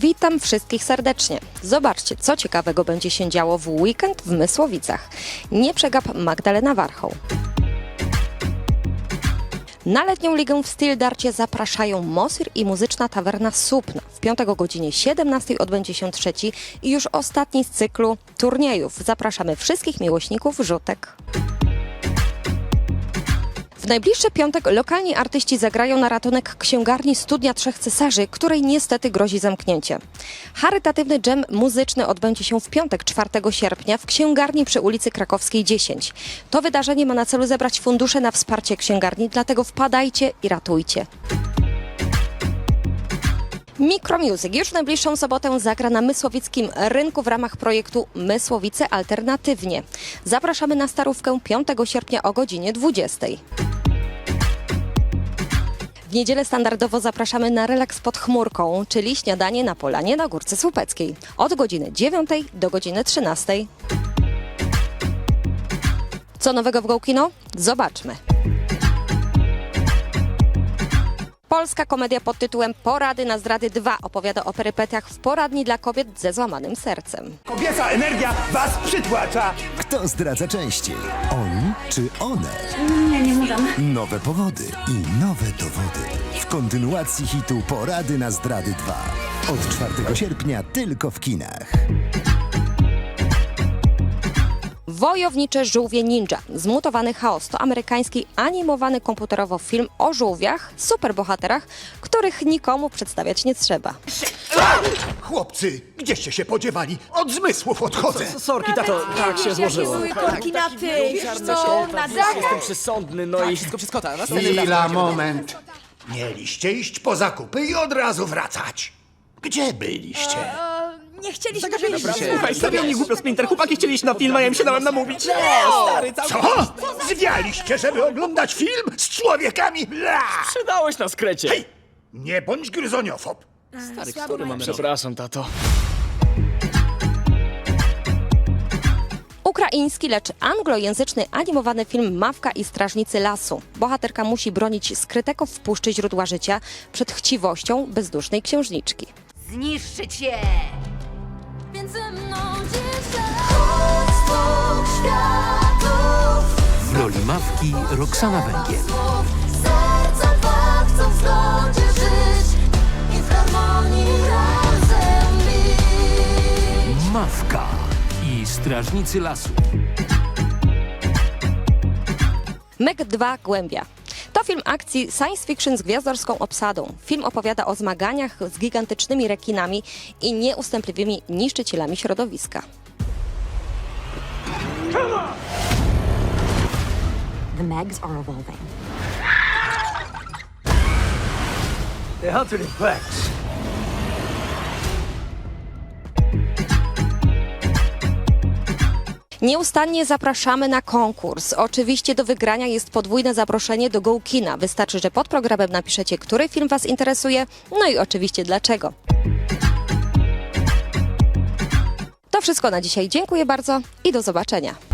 Witam wszystkich serdecznie. Zobaczcie, co ciekawego będzie się działo w weekend w Mysłowicach. Nie przegap Magdalena Warchoł. Na letnią ligę w Steel Darcie zapraszają Mosir i muzyczna tawerna Supna. W piątek o godzinie 17 odbędzie się trzeci i już ostatni z cyklu turniejów. Zapraszamy wszystkich miłośników rzutek. Najbliższy piątek lokalni artyści zagrają na ratunek księgarni Studnia Trzech Cesarzy, której niestety grozi zamknięcie. Charytatywny dżem muzyczny odbędzie się w piątek 4 sierpnia w księgarni przy ulicy Krakowskiej 10. To wydarzenie ma na celu zebrać fundusze na wsparcie księgarni, dlatego wpadajcie i ratujcie. Micromusic już w najbliższą sobotę zagra na Mysłowickim Rynku w ramach projektu Mysłowice Alternatywnie. Zapraszamy na starówkę 5 sierpnia o godzinie 20. W niedzielę standardowo zapraszamy na relaks pod chmurką, czyli śniadanie na polanie na Górce Słupeckiej. Od godziny 9 do godziny 13. Co nowego w GoKino? Zobaczmy. Polska komedia pod tytułem Porady na zdrady 2 opowiada o perypetiach w poradni dla kobiet ze złamanym sercem. Kobieca energia was przytłacza! Kto zdradza częściej? On czy one? Nie, nie możemy. Nowe powody i nowe dowody. W kontynuacji hitu Porady na zdrady 2. Od 4 sierpnia tylko w kinach. Wojownicze żółwie ninja. Zmutowany chaos to amerykański animowany komputerowo film o żółwiach, superbohaterach, których nikomu przedstawiać nie trzeba. Chłopcy, gdzieście się podziewali? Od zmysłów odchodzę! Sorki, tato, tak się złożyło. Korki na ty, no, na. Jestem przysądny, no i... Wszystko przez kota. Chwila, moment. Mieliście iść po zakupy i od razu wracać. Gdzie byliście? Nie chcieliśmy wyjść. Słuchaj, stawiał mi głupio Splinter. Chłopaki chcieli iść na film, a ja im się dałem namówić. Stary, cały... Co? Zwialiście, żeby oglądać film z człowiekami? Bla! Przydałeś nas, krecie. Hej! Nie bądź gryzoniofob. Stary, który mamy Przepraszam, tato. Ukraiński, lecz anglojęzyczny animowany film Mawka i Strażnicy Lasu. Bohaterka musi bronić skrytego w puszczy źródła życia przed chciwością bezdusznej księżniczki. Zniszczyć je. Harmonii razem bić Mawka i Strażnicy Lasu. Meg 2 Głębia. To film akcji science fiction z gwiazdorską obsadą. Film opowiada o zmaganiach z gigantycznymi rekinami i nieustępliwymi niszczycielami środowiska. The Megs are evolving. The Hunter Flex. Nieustannie zapraszamy na konkurs. Oczywiście do wygrania jest podwójne zaproszenie do Go Kina. Wystarczy, że pod programem napiszecie, który film Was interesuje, no i oczywiście dlaczego. To wszystko na dzisiaj. Dziękuję bardzo i do zobaczenia.